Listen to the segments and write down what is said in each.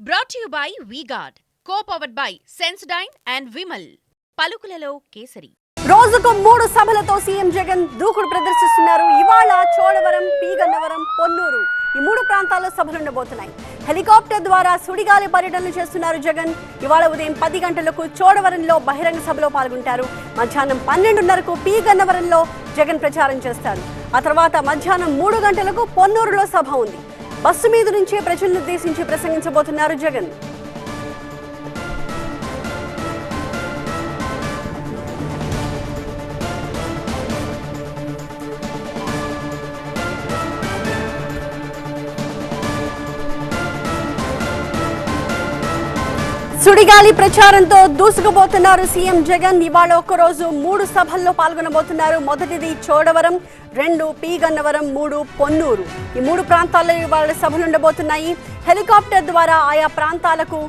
Brought you by V-Guard co powered by Sensodyne and Vimal పలుకులలో కేసరి. రోజుకు మూడు సభలతో CM Jagan దూకుడు ప్రదర్శిస్తున్నారు. ఇవాళ చోడవరం పీగన్నవరం పొన్నూరు ఈ మూడు ప్రాంతాల్లో సభలు ఉండబోతున్నాయి. హెలికాప్టర్ ద్వారా సుడిగాలి పర్యటనలు చేస్తున్నారు జగన్. ఇవాళ ఉదయం పది గంటలకు చోడవరంలో బహిరంగ సభలో పాల్గొంటారు. మధ్యాహ్నం పన్నెండున్నరకు పీ గన్నవరంలో జగన్ ప్రచారం చేస్తారు. ఆ తర్వాత మధ్యాహ్నం మూడు గంటలకు పొన్నూరులో సభ ఉంది. బస్సు మీద నుంచే ప్రజలను ఉద్దేశించి ప్రసంగించబోతున్నారు జగన్. సుడిగాలి ప్రచారంతో దూసుకుపోతున్నారు సీఎం జగన్. ఇవాళ ఒక్కరోజు మూడు సభల్లో పాల్గొనబోతున్నారు. మొదటిది చోడవరం రెండు పి గన్నవరం మూడు పొన్నూరు. ఈ మూడు ప్రాంతాల్లో ఇవాళ సభలు ఉండబోతున్నాయి. హెలికాప్టర్ ద్వారా ఆయా ప్రాంతాలకు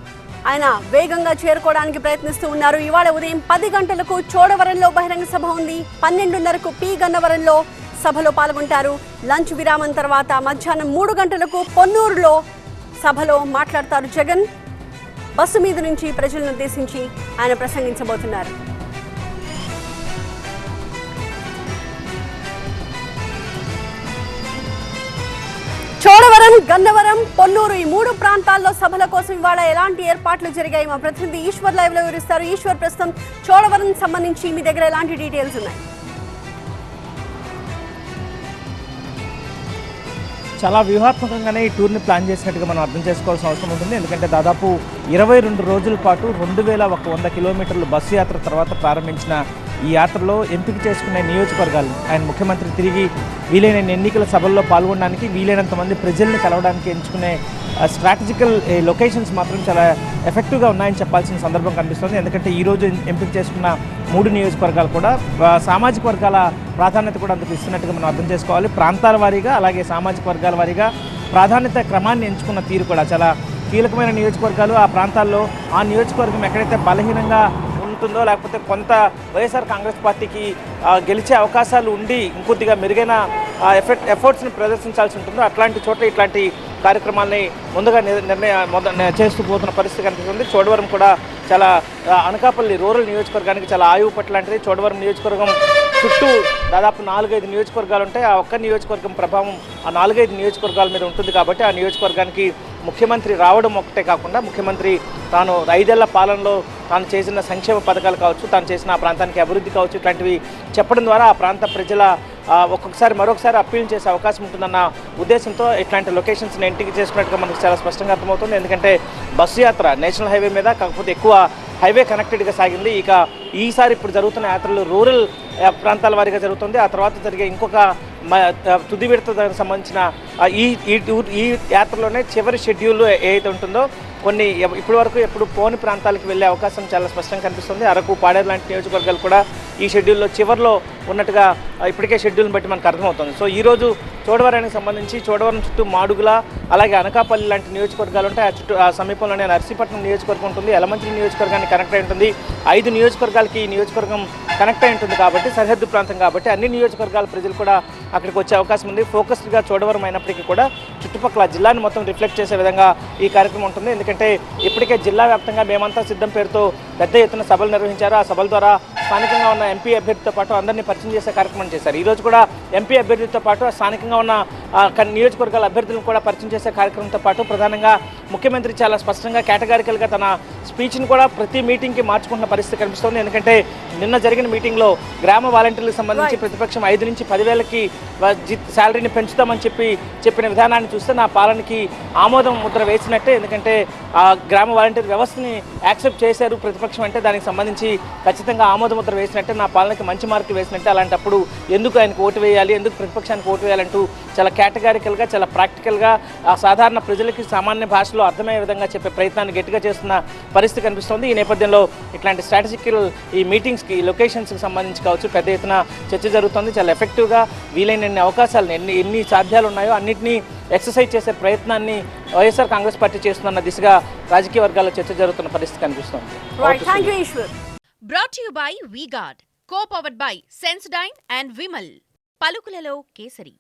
ఆయన వేగంగా చేరుకోవడానికి ప్రయత్నిస్తూ ఉన్నారు. ఇవాళ ఉదయం పది గంటలకు చోడవరంలో బహిరంగ సభ ఉంది. పన్నెండున్నరకు పి గన్నవరంలో సభలో పాల్గొంటారు. లంచ్ విరామం తర్వాత మధ్యాహ్నం మూడు గంటలకు పొన్నూరులో సభలో మాట్లాడతారు జగన్. బస్సు మీద నుంచి ప్రజలను ఉద్దేశించి ఆయన ప్రసంగించబోతున్నారు. చోడవరం గన్నవరం పొన్నూరు ఈ మూడు ప్రాంతాల్లో సభల కోసం ఇవాళ ఎలాంటి ఏర్పాట్లు జరిగాయి? మా ప్రతినిధి ఈశ్వర్ లైవ్లో వివరిస్తారు. ఈశ్వర్ ప్రస్తుతం చోడవరం సంబంధించి మీ దగ్గర ఎలాంటి డీటెయిల్స్ ఉన్నాయి? చాలా వ్యూహాత్మకంగానే ఈ టూర్ని ప్లాన్ చేసినట్టుగా మనం అర్థం చేసుకోవాల్సిన అవసరం ఉంటుంది. ఎందుకంటే దాదాపు ఇరవై రెండు రోజుల పాటు రెండు వేల ఒక వంద కిలోమీటర్లు బస్సు యాత్ర తర్వాత ప్రారంభించిన ఈ యాత్రలో ఎంపిక చేసుకునే నియోజకవర్గాలు ఆయన ముఖ్యమంత్రి తిరిగి వీలైన ఎన్నికల సభల్లో పాల్గొనడానికి వీలైనంత మంది ప్రజల్ని కలవడానికి ఎంచుకునే స్ట్రాటజికల్ లొకేషన్స్ మాత్రం చాలా ఎఫెక్టివ్గా ఉన్నాయని చెప్పాల్సిన సందర్భం కనిపిస్తుంది. ఎందుకంటే ఈ రోజు ఎంపిక చేసుకున్న మూడు నియోజకవర్గాలు కూడా సామాజిక వర్గాల ప్రాధాన్యత కూడా అందుకు ఇస్తున్నట్టుగా మనం అర్థం చేసుకోవాలి. ప్రాంతాల వారీగా అలాగే సామాజిక వర్గాల వారీగా ప్రాధాన్యత క్రమాన్ని ఎంచుకున్న తీరు కూడా చాలా కీలకమైన నియోజకవర్గాలు. ఆ ప్రాంతాల్లో ఆ నియోజకవర్గం ఎక్కడైతే బలహీనంగా ఉంటుందో లేకపోతే కొంత వైఎస్ఆర్ కాంగ్రెస్ పార్టీకి గెలిచే అవకాశాలు ఉండి ఇంకొద్దిగా మెరుగైన ఎఫెక్ట్ ఎఫర్ట్స్ని ప్రదర్శించాల్సి ఉంటుందో అట్లాంటి చోట్ల ఇట్లాంటి కార్యక్రమాల్ని ముందుగా నిర్ణయం నిర్ణయ చేస్తూ పోతున్న పరిస్థితి కనిపిస్తుంది. చోడవరం కూడా చాలా అనకాపల్లి రూరల్ నియోజకవర్గానికి చాలా ఆయువు పట్ల లాంటిది చోడవరం నియోజకవర్గం చుట్టూ దాదాపు నాలుగైదు నియోజకవర్గాలు ఉంటాయి. ఆ ఒక్క నియోజకవర్గం ప్రభావం ఆ నాలుగైదు నియోజకవర్గాల మీద ఉంటుంది కాబట్టి ఆ నియోజకవర్గానికి ముఖ్యమంత్రి రావడం ఒకటే కాకుండా ముఖ్యమంత్రి తాను ఐదేళ్ళ పాలనలో తాను చేసిన సంక్షేమ పథకాలు కావచ్చు తాను చేసిన ఆ ప్రాంతానికి అభివృద్ధి కావచ్చు ఇట్లాంటివి చెప్పడం ద్వారా ఆ ప్రాంత ప్రజల ఒక్కొక్కసారి మరొకసారి అప్పీల్ చేసే అవకాశం ఉంటుందన్న ఉద్దేశంతో ఇట్లాంటి లొకేషన్స్ని ఎంటికి చేసుకున్నట్టుగా మనకు చాలా స్పష్టంగా అర్థమవుతుంది. ఎందుకంటే బస్సు యాత్ర నేషనల్ హైవే మీద కాకపోతే ఎక్కువ హైవే కనెక్టెడ్గా సాగింది. ఇక ఈసారి ఇప్పుడు జరుగుతున్న యాత్రలు రూరల్ ప్రాంతాల వారీగా జరుగుతుంది. ఆ తర్వాత జరిగే ఇంకొక మ- తుది విడత దానికి సంబంధించిన ఈ ఈ టూర్ ఈ యాత్రలోనే చివరి షెడ్యూల్ ఏదైతే ఉంటుందో కొన్ని ఇప్పటి వరకు ఎప్పుడు పోని ప్రాంతాలకు వెళ్ళే అవకాశం చాలా స్పష్టంగా కనిపిస్తుంది. అరకు పాడేరు లాంటి నియోజకవర్గాలు కూడా ఈ షెడ్యూల్లో చివరిలో ఉన్నట్టుగా ఇప్పటికే షెడ్యూల్ని బట్టి మనకు అర్థమవుతుంది. సో ఈరోజు చోడవరానికి సంబంధించి చోడవరం చుట్టూ మాడుగుల అలాగే అనకాపల్లి లాంటి నియోజకవర్గాలు ఉంటాయి. ఆ చుట్టూ ఆ సమీపంలోనే నర్సీపట్నం నియోజకవర్గం ఉంటుంది. ఎలమంచి నియోజకవర్గానికి కనెక్ట్ అయి ఉంటుంది. ఐదు నియోజకవర్గాలకి ఈ నియోజకవర్గం కనెక్ట్ అయి ఉంటుంది కాబట్టి సరిహద్దు ప్రాంతం కాబట్టి అన్ని నియోజకవర్గాల ప్రజలు కూడా అక్కడికి వచ్చే అవకాశం ఉంది. ఫోకస్డ్గా చూడవరం అయినప్పటికీ కూడా చుట్టుపక్కల జిల్లాని మొత్తం రిఫ్లెక్ట్ చేసే విధంగా ఈ కార్యక్రమం ఉంటుంది. ఎందుకంటే ఇప్పటికే జిల్లా వ్యాప్తంగా మేమంతా సిద్ధం పేరుతో పెద్ద ఎత్తున సభలు నిర్వహించారు. ఆ సభల ద్వారా స్థానికంగా ఉన్న ఎంపీ అభ్యర్థితో పాటు అందరినీ పరిచయం చేసే కార్యక్రమం చేశారు. ఈ రోజు కూడా ఎంపీ అభ్యర్థితో పాటు స్థానికంగా ఉన్న నియోజకవర్గాల అభ్యర్థులను కూడా పరిచయం చేసే కార్యక్రమంతో పాటు ప్రధానంగా ముఖ్యమంత్రి చాలా స్పష్టంగా కేటగారికల్గా తన స్పీచ్ని కూడా ప్రతి మీటింగ్కి మార్చుకుంటున్న పరిస్థితి కనిపిస్తోంది. ఎందుకంటే నిన్న జరిగిన మీటింగ్లో గ్రామ వాలంటీర్లకు సంబంధించి ప్రతిపక్షం ఐదు నుంచి పదివేలకి శాలరీని పెంచుతామని చెప్పి చెప్పిన విధానాన్ని చూస్తే నా పాలనకి ఆమోదం ముద్ర వేసినట్టే. ఎందుకంటే ఆ గ్రామ వాలంటీర్ వ్యవస్థని యాక్సెప్ట్ చేశారు ప్రతిపక్షం అంటే దానికి సంబంధించి ఖచ్చితంగా ఆమోద ముద్ర వేసినట్టే నా పాలనకి మంచి మార్కులు వేసినట్టే అలాంటప్పుడు ఎందుకు ఆయనకు ఓటు వేయాలి ఎందుకు ప్రతిపక్షానికి ఓటు వేయాలంటూ చాలా కేటగారికల్గా చాలా ప్రాక్టికల్గా సాధారణ ప్రజలకి సామాన్య భాషలో అర్థమయ్యే విధంగా చెప్పే ప్రయత్నాన్ని గట్టిగా చేస్తున్న పరిస్థితి కనిపిస్తోంది. ఈ నేపథ్యంలో ఇట్లాంటి స్ట్రాటజికల్ ఈ మీటింగ్స్కి లొకేషన్స్కి సంబంధించి కావచ్చు పెద్ద ఎత్తున చర్చ జరుగుతుంది. చాలా ఎఫెక్టివ్గా వీలైనన్ని అవకాశాలను ఎన్ని ఎన్ని సాధ్యాలు ఉన్నాయో అన్నింటినీ ఎక్సర్సైజ్ చేసే ప్రయత్నాన్ని వైఎస్ఆర్ కాంగ్రెస్ పార్టీ చేస్తున్న దిశగా రాజకీయ వర్గాల్లో చర్చ జరుగుతున్న పరిస్థితి కనిపిస్తోంది. You brought you by V-Guard co powered by Sensodyne and Vimal పలుకులలో kesari.